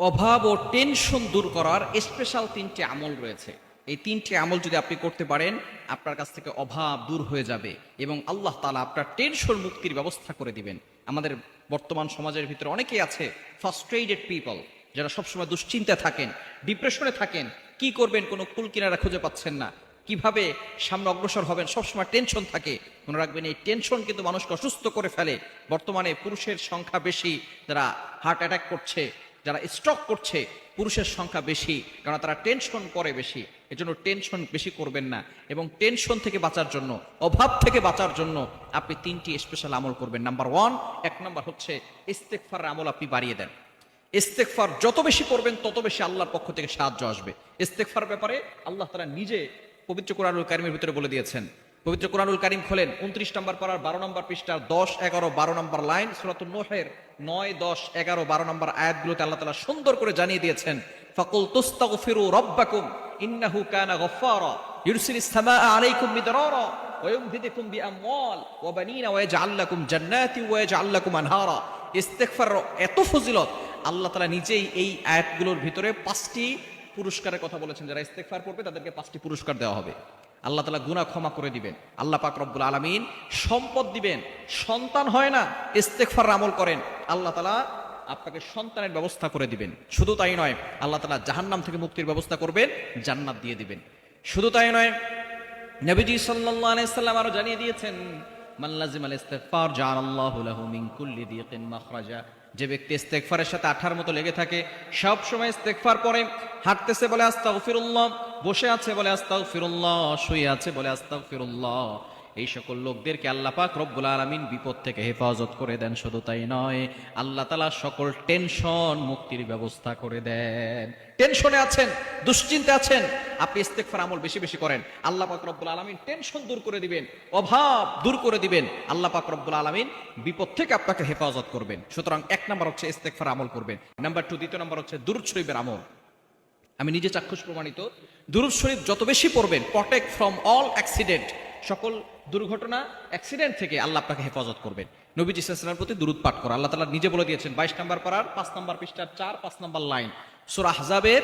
অভাব ও টেনশন দূর করার স্পেশাল তিনটি আমল রয়েছে। এই তিনটি আমল যদি আপনি করতে পারেন, আপনার কাছ থেকে অভাব দূর হয়ে যাবে এবং আল্লাহ তালা আপনার টেনশন মুক্তির ব্যবস্থা করে দিবেন। আমাদের বর্তমান সমাজের ভিতরে অনেকেই আছে ফার্স্ট্রেটেড পিপল যারা সবসময় দুশ্চিন্তা থাকেন ডিপ্রেশনে থাকেন। কি করবেন? কোনো কুল কিনারা খুঁজে পাচ্ছেন না। কীভাবে সামনে অগ্রসর হবেন? সবসময় টেনশন থাকে। মনে রাখবেন, এই টেনশন কিন্তু মানুষকে অসুস্থ করে ফেলে। বর্তমানে পুরুষের সংখ্যা বেশি, যারা হার্ট অ্যাটাক করছে। যারা স্ট্রক করছে, পুরুষের সংখ্যা বেশি কারণ তারা টেনশন করে বেশি। এজন্য টেনশন বেশি করবেন না। এবং টেনশন থেকে বাঁচার জন্য, অভাব থেকে বাঁচার জন্য আপনি তিনটি স্পেশাল আমল করবেন। নাম্বার ওয়ান এক নাম্বার হচ্ছে ইস্তেকফার আমল আপনি বাড়িয়ে দেন। ইস্তেকফার যত বেশি করবেন, তত বেশি আল্লাহর পক্ষ থেকে সাহায্য আসবে। ইস্তেকফার ব্যাপারে আল্লাহ তারা নিজে পবিত্র কোরআনুল কারিমের ভিতরে বলে দিয়েছেন। পবিত্র কোরআনুল কারিম খোলেন উনত্রিশ নম্বর পড়ার বারো নম্বর পৃষ্ঠার দশ এগারো বারো নম্বর লাইন সুরাতুল নোহের নয় দশ এগারো বারো নম্বর আয়াতগুলোতে আল্লাহ তালা সুন্দর করে জানিয়ে দিয়েছেন ফাকুল তুস্তাগফিরু রব্বাকুম ইন্নাহু কানা গফফারা ইউরসিলিস সামাআ আলাইকুম মিদরারা ويمددكم بأموال وبنين ويجعل لكم جنات ويجعل لكم أنهارا ইস্তেগফার এত ফজিলত আল্লাহ তালা নিজেই এই আয়াতগুলোর ভিতরে পাঁচটি পুরস্কারের কথা বলেছেন যারা ইস্তেগফার করবে তাদেরকে পাঁচটি পুরস্কার দেওয়া হবে আল্লাহ তালা গুণা ক্ষমা করে দিবেন। আল্লাহ পাক রব্বুল আলমিন সম্পদ দিবেন। সন্তান হয় না ইস্তেকফার আমল করেন। আল্লাহ তালা আপনাকে সন্তানের ব্যবস্থা করে দিবেন। শুধু তাই নয়, আল্লাহ তালা জাহান্নাম থেকে মুক্তির ব্যবস্থা করবেন, জান্নাত দিয়ে দিবেন। শুধু তাই নয়, নবীজি সাল্লাহ আলাইসাল্লাম আরও আরও জানিয়ে দিয়েছেন কুল্লি মাখরাজা। যে ব্যক্তি ইস্তেগফারের সাথে আঠার মতো লেগে থাকে, সব সময় ইস্তেগফার পড়ে, হাঁটতেছে বলে আস্তাগফিরুল্লাহ, বসে আছে বলে আস্তাগফিরুল্লাহ, শুয়ে আছে বলে আস্তাগফিরুল্লাহ। এই সকল লোকদেরকে আল্লাহ পাক রব্বুল আলামিন বিপদ থেকে হেফাজত করে দেন, শুধু তাই নয়, আল্লাহ তালা সকল টেনশন মুক্তির ব্যবস্থা করে দেন। টেনশনে আছেন? দুশ্চিন্তে আছেন, আপনি ইস্তেগফার আমল বেশি বেশি করেন। আল্লাহ পাক রব্বুল আলামিন টেনশন দূর করে দিবেন, অভাব দূর করে দিবেন। আল্লাহ পাক রব্বুল আলামিন বিপদ থেকে আপনাকে হেফাজত করবেন। সুতরাং এক নাম্বার হচ্ছে ইস্তেগফার আমল করবেন। নাম্বার টু দ্বিতীয় নম্বর হচ্ছে দুরুদ শরীফের আমল। আমি নিজে চাক্ষুষ প্রমাণিত, দুরুদ শরীফ যত বেশি পড়বেন প্রটেক্ট ফ্রম অল অ্যাক্সিডেন্ট সকল দুর্ঘটনা অ্যাক্সিডেন্ট থেকে আল্লাহ আপনাকে হেফাজত করবেন। নবীজি ইসলামের প্রতি দুরুদ পাঠ করা। আল্লাহ তালা নিজে বলে দিয়েছেন, বাইশ নম্বর পাড়ার, পাঁচ নম্বর পৃষ্ঠার চার, পাঁচ নম্বর লাইন। সুরা হাজাবের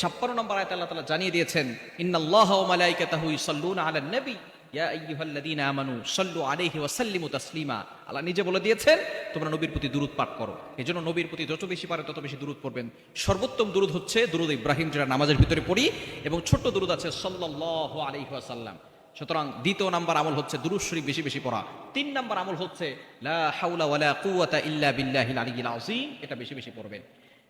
ছাপ্পান্ন নম্বর আয়তে আল্লাহ তালা জানিয়ে দিয়েছেন, ইন্নাল্লাহ ইউসাল্লুনা আলান নবী। আল্লাহ নিজে বলে দিয়েছেন, তোমরা নবীর প্রতি পাঠ করো। নবীর প্রতি যত বেশি পারে তত বেশি পড়বেন। সর্বোত্তম দুরুদ হচ্ছে দুরুদ ইব্রাহিম, যেটা নামাজের ভিতরে পড়ি, এবং ছোট্ট দুরুদ আছে সাল্লাল্লাহু আলাইহি ওয়াসাল্লাম সুতরাং দ্বিতীয় নাম্বার আমল হচ্ছে দুরুদ শরীফ বেশি বেশি পড়া। তিন নাম্বার আমল হচ্ছে, লা হাওলা ওয়ালা কুওয়াতা ইল্লা বিল্লাহিল আলিয়্যিল আযীম। এটা বেশি বেশি পড়বেন।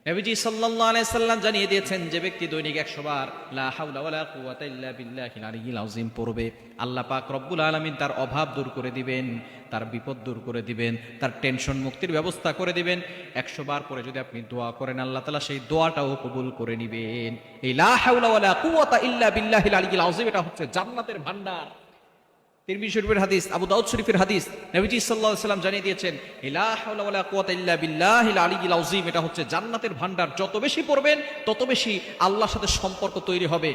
নবীজি সাল্লাল্লাহু আলাইহি সাল্লাম জানিয়ে দিয়েছেন যে ব্যক্তি দৈনিক 100 বার, লা হাওলা ওয়ালা কুওয়াতা ইল্লা বিল্লাহিল আলিয়্যিল আযীম পড়বে। আল্লাহ পাক রব্বুল আলামিন তার অভাব দূর করে দিবেন, তার বিপদ দূর করে দিবেন, তার টেনশন মুক্তির ব্যবস্থা করে দিবেন। 100 বার পরে যদি আপনি দোয়া করেন, আল্লাহ তাআলা সেই দোয়াটাও কবুল করে নিবেন। এই লা হাওলা ওয়ালা কুওয়াতা ইল্লা বিল্লাহিল আলিয়্যিল আযীম, এটা হচ্ছে জান্নাতের ভান্ডার তিরমিজি শরীফের হাদিস, আবু দাউদ শরীফের হাদিস নবীজি সাল্লাহ সাল্লাম জানিয়ে দিয়েছেন ইল্লা বিল্লাহিল এটা হচ্ছে জান্নাতের ভান্ডার যত বেশি পড়বেন, তত বেশি আল্লাহর সাথে সম্পর্ক তৈরি হবে।